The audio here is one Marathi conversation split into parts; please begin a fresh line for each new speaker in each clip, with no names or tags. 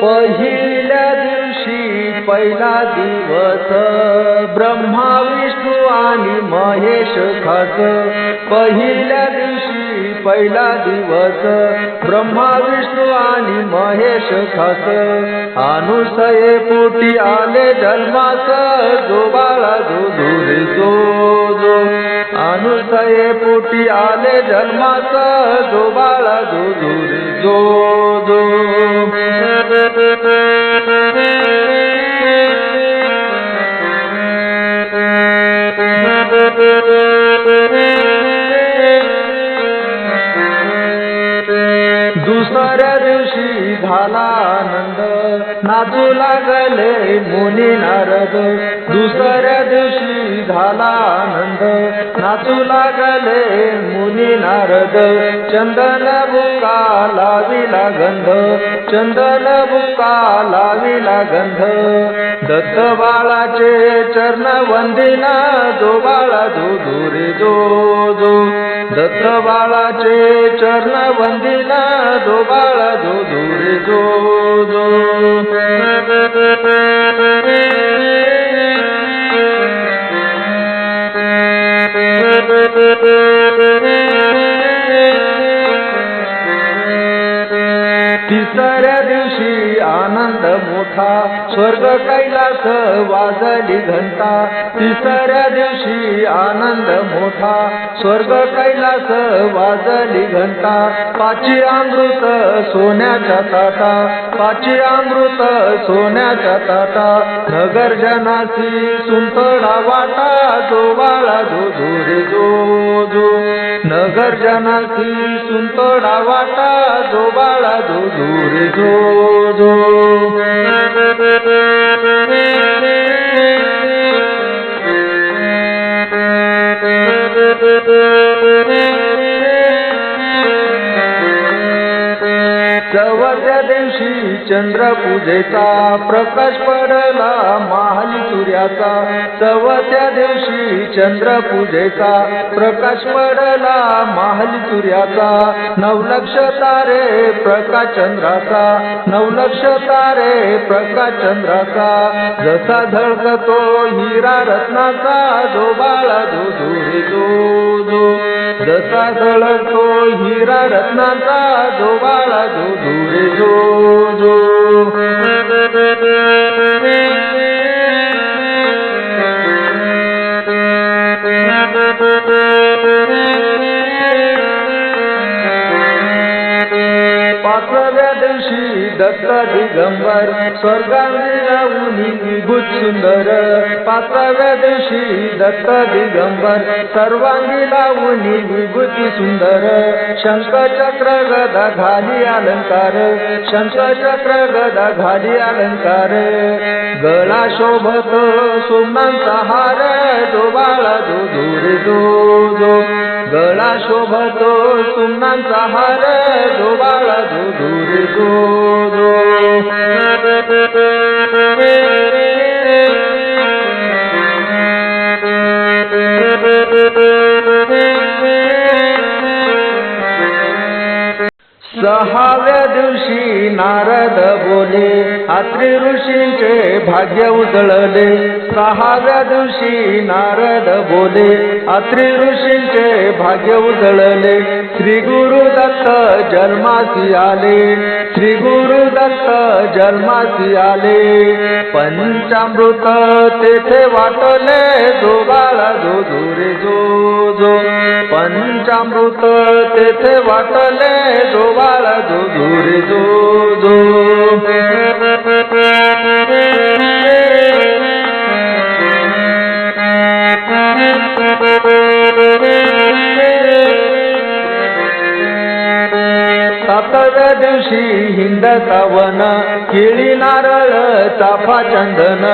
पहिल्या दिवशी पहिला दिवस ब्रह्मा विष्णू आणि महेश खस. पहिल्या दिवशी पहिला दिवस ब्रह्मा विष्णू आणि महेश खस. अनुसये पोटी आले जन्मास जो बाळा जो धुरी जो जो. अनुसये पोटी आले जन्माचा जो बाळा जो दूर जो जो दुसऱ्या दिवशी झाला आनंद नाचू लागले मुनी नारद. दुसऱ्या दिवशी झाला आनंद नाचू लागले मुनी नारद. चंदन बुका लाविला गंध चंदन बुका लाविला गंध दत्त बाळाचे चरण वंदिना जो बाळा जो दूरे जो जो. दत्त बाळाचे चरण वंदिना जो बाळा जो जो जो. आनंद स्वर्ग कैलास वाजली घंटा तिसऱ्या दिवशी आनंद मोठा स्वर्ग कैलास वाजली घंटा पाची अमृत सोन्याच्या ताटा पाची अमृत सोन्याच्या ताटा नगर जनासी सुंतडा वाटा जो बाळा नगर जनाची सुंतडा वाटा जो बाळा जो धुरे जो जो. दिवशी चंद्र पूजेचा प्रकाश पडला महाली सूर्याचा. चवथ्या दिवशी चंद्र पूजेचा प्रकाश पडला महाल सूर्याचा. नवलक्ष तारे प्रकाश चंद्राचा. नवलक्ष तारे प्रकाश चंद्राचा. जसा झळकतो हिरा रत्नाचा जो बाळा जो जो जो. जसा झळकतो हिरा रत्नाचा जो बाळा जो जो जो. दत्त दिगंबर स्वर्गांगी सुंदर. पाचव्या दिवशी दत्त दिगंबर सर्वांगी लावणी विभूती सुंदर. शंख चक्र गदा घाली अलंकार शंख चक्र गदा घाली अलंकार. गळा शोभत सोमनांचा हार जो बाळा जो दूर जो जो. गळा शोभतो सुमनांचा हार जो बाळा जो सहाव्या दिवशी नारद बोले अत्रि ऋषींचे भाग्य उजळले. सहाव्या दिवशी नारद बोले अत्रि ऋषींचे भाग्य उजळले. श्री गुरु दत्त जन्मासी आले श्री गुरु दत्त जन्मासी आले. पंचामृत तेथे वाटले जो बाळा जो जो जो पंचामृत तेथे वाटले जो बाळा जो दूरे जो जो सातव्या दिवशी हिंद वन केळी नारळ चाफा चंदन.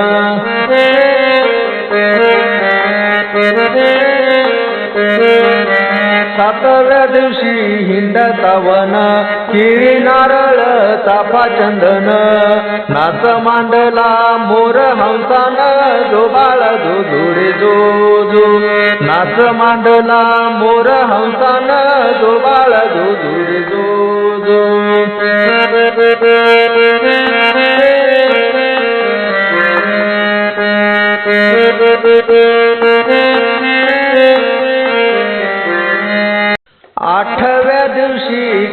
सातव्या दिवशी हिंड सावन किरी नारळ चाफा चंदन. नाच मांडला मोर हंसान जोबाळ जो धुरे जो जो नाच मांडला मोर हंसान जोबाळ जो धुरे जो जो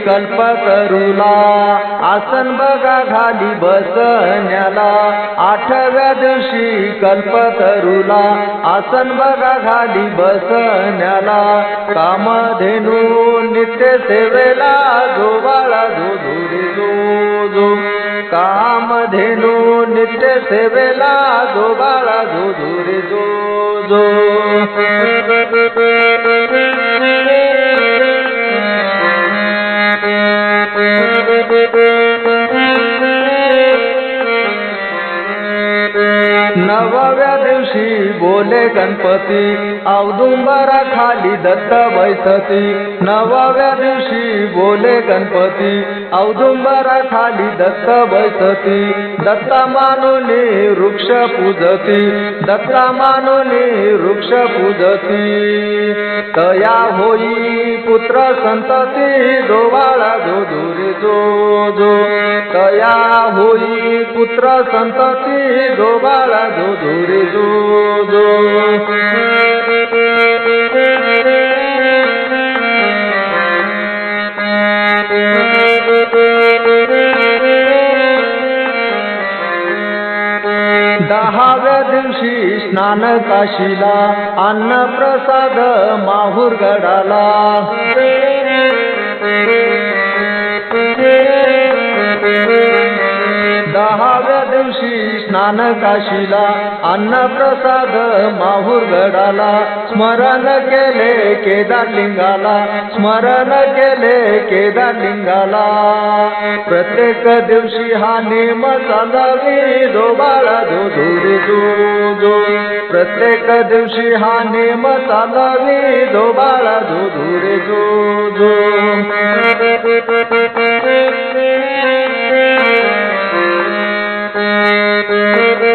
विकल्प कल्पतरुला आसन बघा घाली बसण्याला. आठव्या दिवशी कल्पतरुला आसन बघा घाली बसण्याला. कामधेनू नित्य सेवेला जो बाळा जो धुरी जो. जो कामधेनू नित्य सेवेला जो बाळा जो. नवव्या दिवशी बोले गणपती. औदुंबरा खाली दत्त बैसती नवव्या दिवशी बोले गणपती. औदुंबरा खाली दत्त बैसती दत्ता मानुनी वृक्ष पूजती. दत्ता मानुनी वृक्ष पूजती. तया होई पुत्र संतती डोवाळा जो दुरी जो जो. तया होई पुत्र संतती जो बाळा जो दुरी जो जो. दहाव्या दिवशी स्नान काशीला अन्न प्रसाद माहूर गडाला दहाव्या दिवशी स्नान काशीला अन्न प्रसाद माहूर गडाला स्मरण केले केदार लिंगाला स्मरण केले केदार लिंगाला प्रत्येक दिवशी हा नेम चालावी जो बाळा जो धुरी जो प्रत्येक दिवशी हा नेम चालावी जो बाळा जो धुरी जो जो